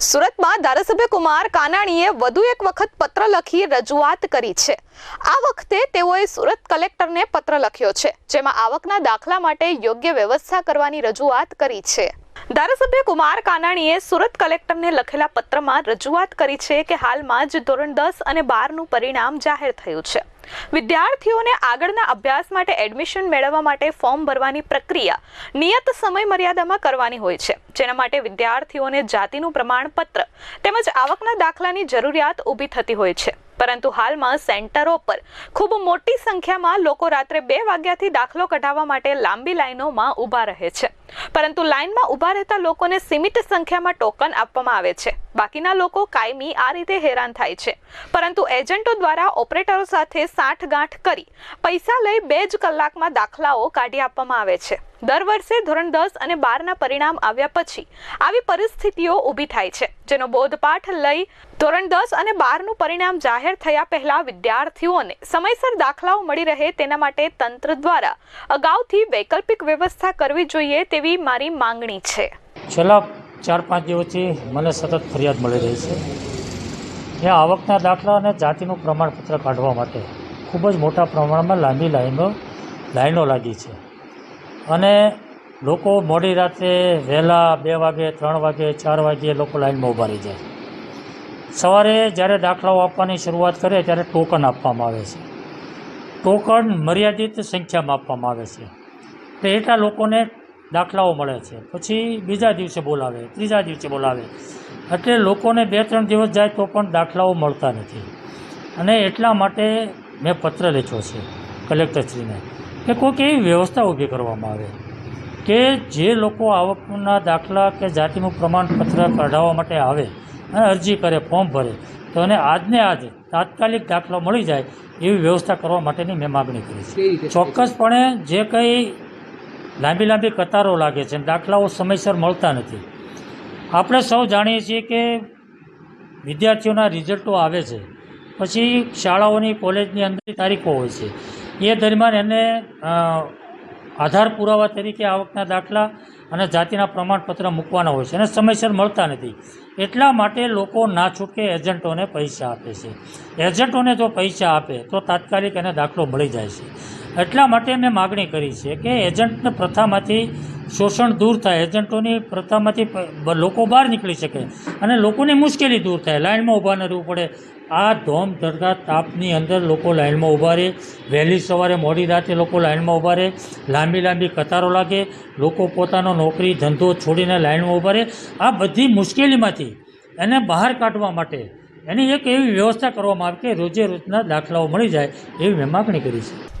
સુરતમાં ધારાસભ્ય કુમાર કાનાણીએ વધુ એક વખત પત્ર લખી રજૂઆત કરી છે. આ વખતે તેઓએ સુરત કલેક્ટરને પત્ર લખ્યો છે, જેમાં આવકના દાખલા માટે યોગ્ય વ્યવસ્થા કરવાની રજૂઆત કરી છે. ધારાસભ્ય કુમાર કાનાણીએ સુરત કલેક્ટરને લખેલા પત્રમાં રજૂઆત કરી છે કે હાલમાં જ ધોરણ દસ અને બારનું પરિણામ જાહેર થયું છે. વિદ્યાર્થીઓને આગળના અભ્યાસ માટે એડમિશન મેળવવા માટે ફોર્મ ભરવાની પ્રક્રિયા નિયત સમય મર્યાદામાં કરવાની હોય છે. જેના માટે વિદ્યાર્થીઓને જાતિનું પ્રમાણપત્ર તેમજ આવકના દાખલાની જરૂરિયાત ઊભી થતી હોય છે. પરંતુ હાલમાં સેન્ટરો પર ખૂબ મોટી સંખ્યામાં લોકો રાત્રે બે વાગ્યાથી દાખલો કઢાવવા માટે લાંબી લાઈનોમાં ઊભા રહે છે. પરંતુ લાઇનમાં ઊભા રહેતા લોકોને સીમિત સંખ્યામાં ટોકન આપવામાં આવે છે. બાકીના લોકો કાયમી આ રીતે હેરાન થાય છે. પરંતુ એજન્ટો દ્વારા ઓપરેટરો સાથે સાઠગાંઠ કરી પૈસા લઈ બે જ કલાકમાં દાખલાઓ કાઢી આપવામાં આવે છે. દર વર્ષે ધોરણ દસ અને બારના પરિણામ આવ્યા પછી આવી પરિસ્થિતિઓ ઊભી થાય છે, જેનો બોધપાઠ લઈ ધોરણ દસ અને બારનું પરિણામ જાહેર થયા પહેલા વિદ્યાર્થીઓને સમયસર દાખલાઓ મળી રહે તેના માટે તંત્ર દ્વારા અગાઉથી વૈકલ્પિક વ્યવસ્થા કરવી જોઈએ તેવી મારી માંગણી છે. છેલ્લા ચાર પાંચ દિવસથી મને સતત ફરિયાદ મળી રહી છે. ત્યાં આવકના દાખલા અને જાતિનું પ્રમાણપત્ર કાઢવા માટે ખૂબ જ મોટા પ્રમાણમાં લાંબી લાઈનો લાઈનો લાગી છે. અને લોકો મોડી રાત્રે વહેલા બે વાગે, ત્રણ વાગે, ચાર વાગે લોકો લાઈનમાં ઊભા રહી જાય. સવારે જ્યારે દાખલાઓ આપવાની શરૂઆત કરે ત્યારે ટોકન આપવામાં આવે છે. ટોકન મર્યાદિત સંખ્યામાં આપવામાં આવે છે. તો એટલા લોકોને દાખલાઓ મળે છે. પછી બીજા દિવસે બોલાવે ત્રીજા દિવસે બોલાવે. એટલે લોકોને બે ત્રણ દિવસ જાય તો પણ દાખલાઓ મળતા નથી. અને એટલા માટે મેં પત્ર લખ્યો છે કલેક્ટરશ્રીને કે કોઈક એવી વ્યવસ્થા ઊભી કરવામાં આવે કે જે લોકો આવકના દાખલા કે જાતિનું પ્રમાણપત્ર કઢાવવા માટે આવે અને અરજી કરે ફોર્મ ભરે તો એને આજને આજ તાત્કાલિક દાખલો મળી જાય એવી વ્યવસ્થા કરવા માટેની મેં માગણી કરી છે. ચોક્કસપણે જે કંઈ લાંબી લાંબી કતારો લાગે છે દાખલાઓ સમયસર મળતા નથી. આપણે સૌ જાણીએ છીએ કે વિદ્યાર્થીઓના રિઝલ્ટો આવે છે. પછી શાળાઓની, કોલેજની અંદરની તારીખો હોય છે. એ દરમિયાન એને આધાર પુરાવા તરીકે આવકના દાખલા અને જાતિના પ્રમાણપત્ર મૂકવાના હોય છે અને સમયસર મળતા નથી. એટલા માટે લોકો ના છૂટકે એજન્ટોને પૈસા આપે છે. એજન્ટોને જો પૈસા આપે તો તાત્કાલિક એને દાખલો મળી જાય છે. એટલા માટે મેં માગણી કરી છે કે એજન્ટને પ્રથામાંથી શોષણ દૂર થાય, એજન્ટોની પ્રથામાંથી લોકો બહાર નીકળી શકે અને લોકોની મુશ્કેલી દૂર થાય. લાઇનમાં ઊભા ન રહેવું પડે. આ ધોમ ધડકા તાપની અંદર લોકો લાઇનમાં ઊભા રહે. વહેલી સવારે મોડી રાતે લોકો લાઇનમાં ઊભા રહે. લાંબી લાંબી કતારો લાગે. લોકો પોતાનો નોકરી, ધંધો છોડીને લાઇનમાં ઊભા રહે. આ બધી મુશ્કેલીમાંથી એને બહાર કાઢવા માટે એની એક એવી વ્યવસ્થા કરવામાં આવે કે રોજે રોજના દાખલાઓ મળી જાય એવી મેં માગણી કરી છે.